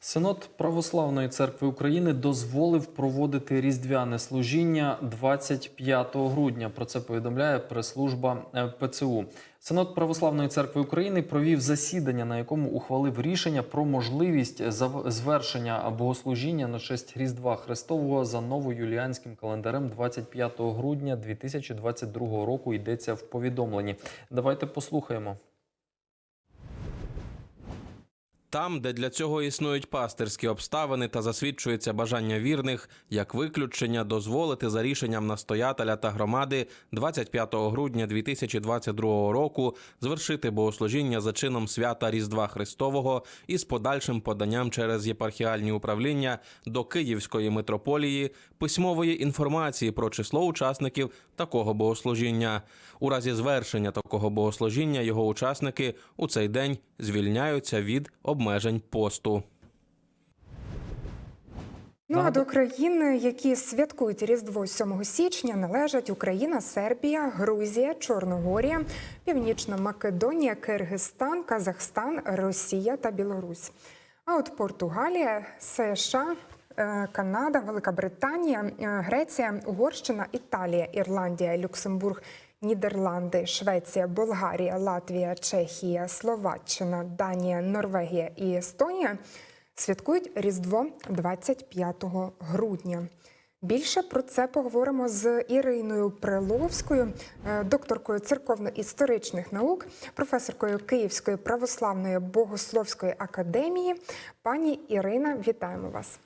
Синод Православної церкви України дозволив проводити різдвяне служіння 25 грудня. Про це повідомляє прес-служба ПЦУ. Синод Православної церкви України провів засідання, на якому ухвалив рішення про можливість звершення богослужіння на честь Різдва Христового за новоюліанським календарем 25 грудня 2022 року. Йдеться в повідомленні. Давайте послухаємо. Там, де для цього існують пастирські обставини та засвідчується бажання вірних, як виключення дозволити за рішенням настоятеля та громади 25 грудня 2022 року звершити богослужіння за чином свята Різдва Христового із подальшим поданням через єпархіальні управління до Київської митрополії письмової інформації про число учасників такого богослужіння. У разі звершення такого богослужіння його учасники у цей день звільняються від обмежень посту. Ну а до країн, які святкують Різдво 7 січня, належать Україна, Сербія, Грузія, Чорногорія, Північна Македонія, Киргизстан, Казахстан, Росія та Білорусь. А от Португалія, США, е, Канада, Велика Британія, е, Греція, Угорщина, Італія, Ірландія, Люксембург. Нідерланди, Швеція, Болгарія, Латвія, Чехія, Словаччина, Данія, Норвегія і Естонія святкують Різдво 25 грудня. Більше про це поговоримо з Іриною Приловською, е, докторкою церковно-історичних наук, професоркою Київської православної богословської академії. Пані Ірина, вітаємо вас.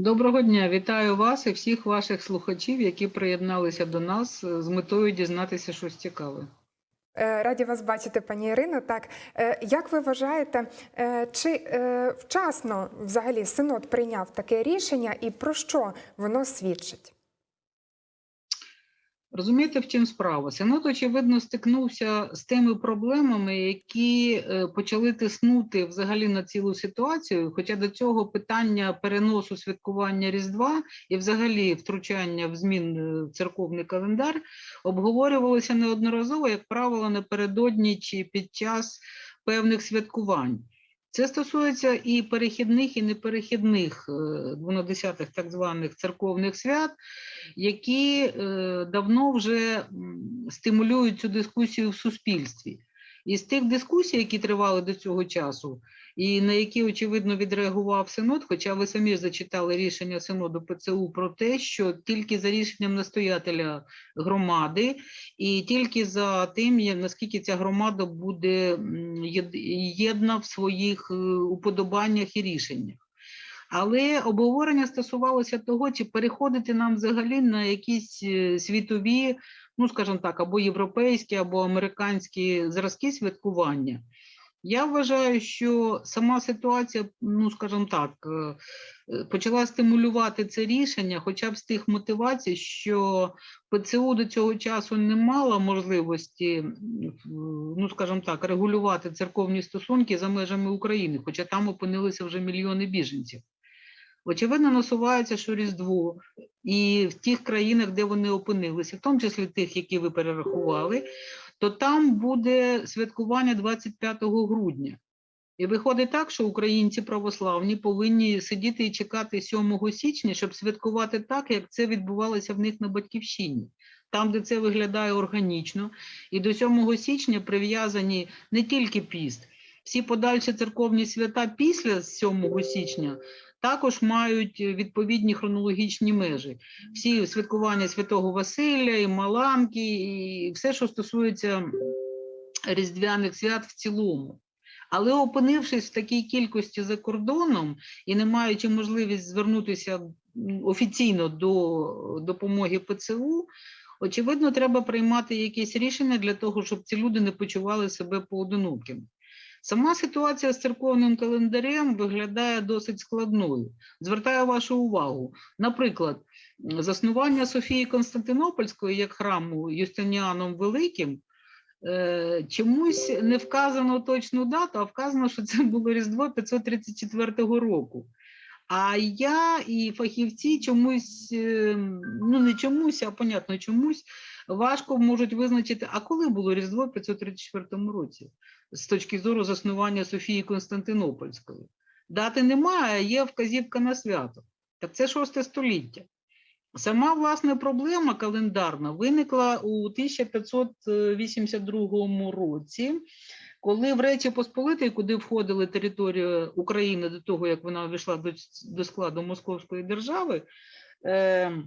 Доброго дня, вітаю вас і всіх ваших слухачів, які приєдналися до нас е, з метою дізнатися щось цікаве. Е, Раді вас бачити, пані Ірино. Так, е, як ви вважаєте, чи вчасно взагалі синод прийняв таке рішення і про що воно свідчить? Розумієте, в чим справа? Синод, очевидно, стикнувся з тими проблемами, які е, почали тиснути взагалі на цілу ситуацію. Хоча до цього питання переносу святкування Різдва і взагалі втручання в змін е, в церковний календар обговорювалося неодноразово, як правило, напередодні чи під час певних святкувань. Це стосується і перехідних, і неперехідних е, двонадесятих так званих церковних свят, які е, давно вже стимулюють цю дискусію в суспільстві. І з тих дискусій, які тривали до цього часу, і на які очевидно відреагував синод, хоча ви самі ж зачитали рішення синоду ПЦУ про те, що тільки за рішенням настоятеля громади, і тільки за тим, наскільки ця громада буде єдна в своїх е, уподобаннях і рішеннях. Але обговорення стосувалося того, чи переходити нам взагалі на якісь е, світові, ну скажімо так, або європейські, або американські зразки святкування. Я вважаю, що сама ситуація, ну скажімо так, е, почала стимулювати це рішення, хоча б з тих мотивацій, що ПЦУ до цього часу не мала можливості, ну скажімо так, регулювати церковні стосунки за межами України, хоча там опинилися вже мільйони біженців. Очевидно, насувається, що Різдво і в тих країнах, де вони опинилися, в тому числі тих, які ви перерахували, то там буде святкування 25 грудня. І виходить так, що українці православні повинні сидіти і чекати 7 січня, щоб святкувати так, як це відбувалося в них на батьківщині. Там, де це виглядає органічно, і до 7 січня прив'язані не тільки піст, всі подальші церковні свята після 7 січня також мають е, відповідні хронологічні межі. Всі святкування святого Василя, і Маланки, і все, що стосується різдвяних свят в цілому. Але опинившись в такій кількості за кордоном і не маючи можливість звернутися офіційно до допомоги ПЦУ, очевидно, треба приймати якісь рішення для того, щоб ці люди не почували себе поодинокими. Сама ситуація з церковним календарем виглядає досить складною. Звертаю вашу увагу. Наприклад, заснування Софії Константинопольської як храму Юстиніаном Великим е, чомусь не вказано точну дату, а вказано, що це було Різдво 534 року. А я і фахівці чомусь, е, ну не чомусь, а понятно, чомусь важко можуть визначити, а коли було Різдво в 534 році, з точки зору заснування Софії Константинопольської. Дати немає, є вказівка на свято. Так це шосте століття. Сама власне проблема календарна виникла у 1582 році, коли в Речі Посполитої, куди входила територія України до того, як вона війшла до, до складу Московської держави, е,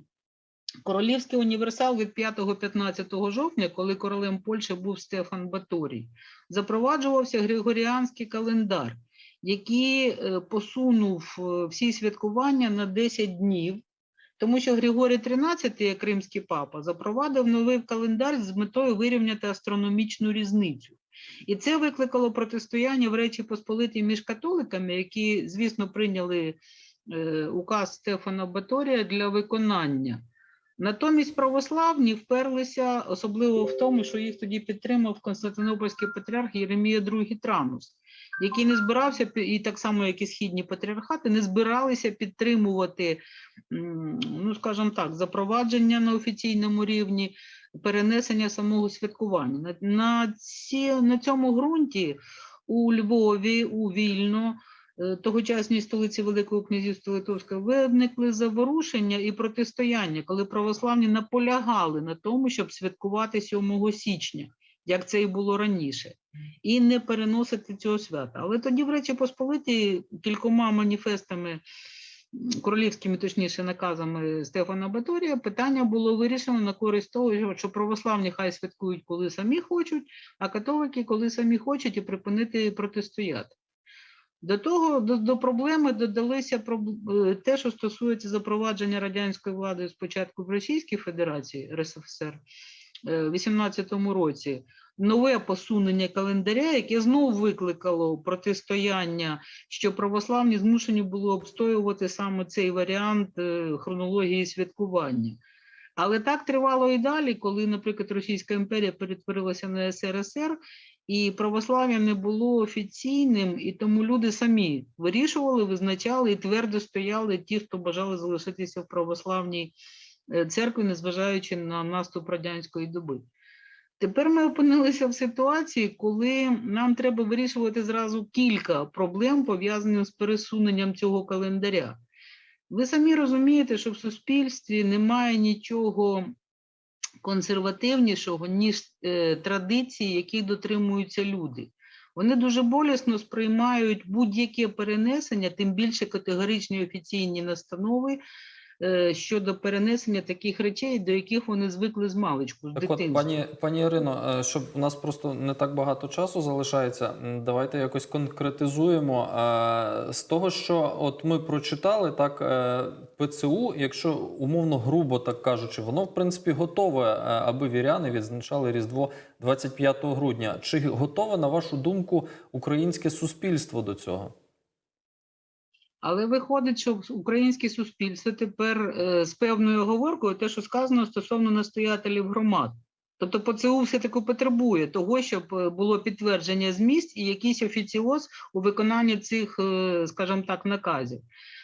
Королівський універсал від 5-15 жовтня, коли королем Польщі був Стефан Баторій, запроваджувався Григоріанський календар, який е, посунув е, всі святкування на 10 днів, тому що Григорій XIII, як римський папа, запровадив новий календар з метою вирівняти астрономічну різницю. І це викликало протистояння в Речі Посполитій між католиками, які, звісно, прийняли е, указ Стефана Баторія для виконання. Натомість православні вперлися, особливо в тому, що їх тоді підтримав Константинопольський патріарх Єремія II Транус, який не збирався, і так само, як і східні патріархати, не збиралися підтримувати, ну скажімо так, запровадження на офіційному рівні, перенесення самого святкування. На, ці, на цьому ґрунті у Львові, у Вільно, тогочасній столиці Великого князівства Литовського, виникли заворушення і протистояння, коли православні наполягали на тому, щоб святкувати 7 січня, як це і було раніше, і не переносити цього свята. Але тоді, в Речі Посполитій, кількома маніфестами, королівськими, точніше, наказами Стефана Баторія, питання було вирішено на користь того, що православні хай святкують, коли самі хочуть, а католики, коли самі хочуть, і припинити протистояти. До того до, до проблеми додалися е, те, що стосується запровадження радянської влади спочатку в Російській Федерації РСФСР е, в 18-му році. Нове посунення календаря, яке знову викликало протистояння, що православні змушені були обстоювати саме цей варіант е, хронології святкування. Але так тривало і далі, коли, наприклад, Російська імперія перетворилася на СРСР, і православ'я не було офіційним, і тому люди самі вирішували, визначали і твердо стояли ті, хто бажали залишитися в православній е, церкві, незважаючи на наступ радянської доби. Тепер ми опинилися в ситуації, коли нам треба вирішувати зразу кілька проблем, пов'язаних з пересуненням цього календаря. Ви самі розумієте, що в суспільстві немає нічого консервативнішого, ніж е, традиції, які дотримуються люди. Вони дуже болісно сприймають будь-яке перенесення, тим більше категоричні офіційні настанови щодо перенесення таких речей, до яких вони звикли з маличку, з Так от, пані, пані Ірино, е, щоб у нас просто не так багато часу залишається, давайте якось конкретизуємо. Е, З того, що от ми прочитали, так е, ПЦУ, якщо умовно грубо так кажучи, воно в принципі готове, е, аби віряни відзначали Різдво 25 грудня. Чи готове, на вашу думку, українське суспільство до цього? Але виходить, що українське суспільство тепер е, з певною оговоркою, те, що сказано стосовно настоятелів громад. Тобто ПЦУ все-таки потребує того, щоб е, було підтвердження зміст і якийсь офіціоз у виконанні цих, е, скажімо так, наказів.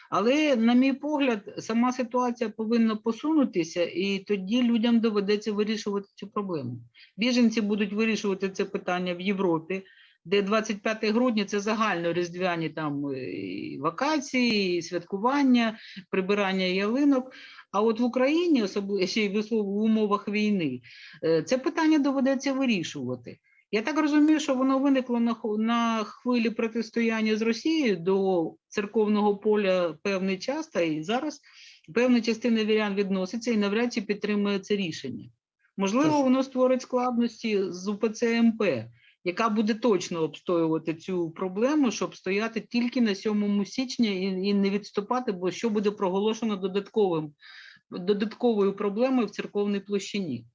Але, на мій погляд, сама ситуація повинна посунутися, і тоді людям доведеться вирішувати цю проблему. Біженці будуть вирішувати це питання в Європі, де 25 грудня це загально різдвяні там і вакації, і святкування, прибирання ялинок. А от в Україні, особливо ще й в умовах війни, е, це питання доведеться вирішувати. Я так розумію, що воно виникло на, на хвилі протистояння з Росією до церковного поля певний час, та і зараз певна частина вірян відноситься і навряд чи підтримує це рішення. Можливо, воно створить складності з УПЦ МП, яка буде точно обстоювати цю проблему, щоб стояти тільки на 7 січня і, і не відступати, бо що буде проголошено додатковим, додатковою проблемою в церковній площині.